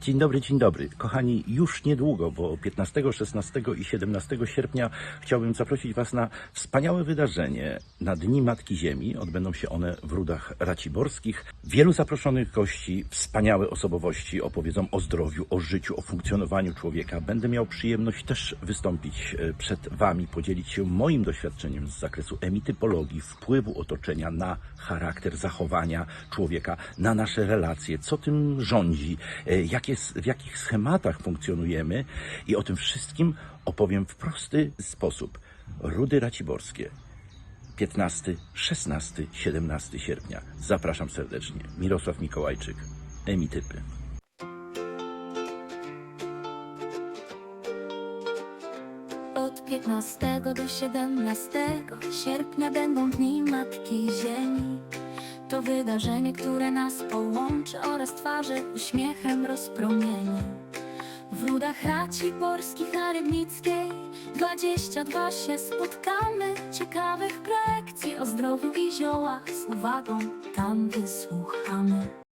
Dzień dobry, dzień dobry. Kochani, już niedługo, bo 15, 16 i 17 sierpnia chciałbym zaprosić Was na wspaniałe wydarzenie na Dni Matki Ziemi. Odbędą się one w Rudach Raciborskich. Wielu zaproszonych gości, wspaniałe osobowości opowiedzą o zdrowiu, o życiu, o funkcjonowaniu człowieka. Będę miał przyjemność też wystąpić e, przed Wami, podzielić się moim doświadczeniem z zakresu emitypologii, wpływu otoczenia na charakter zachowania człowieka, na nasze relacje, co tym rządzi, e, jakie, w jakich schematach funkcjonujemy i o tym wszystkim opowiem w prosty sposób. Rudy Raciborskie. 15, 16, 17 sierpnia. Zapraszam serdecznie. Mirosław Mikołajczyk, Emitypy. Od 15 do 17 sierpnia będą Dni Matki Ziemi. To wydarzenie, które nas połączy oraz twarze uśmiechem rozpromieni. W Rudach Raciborskich na Rybnickiej 22 się spotkamy. Ciekawych projekcji o zdrowiu i ziołach z uwagą tam wysłuchamy.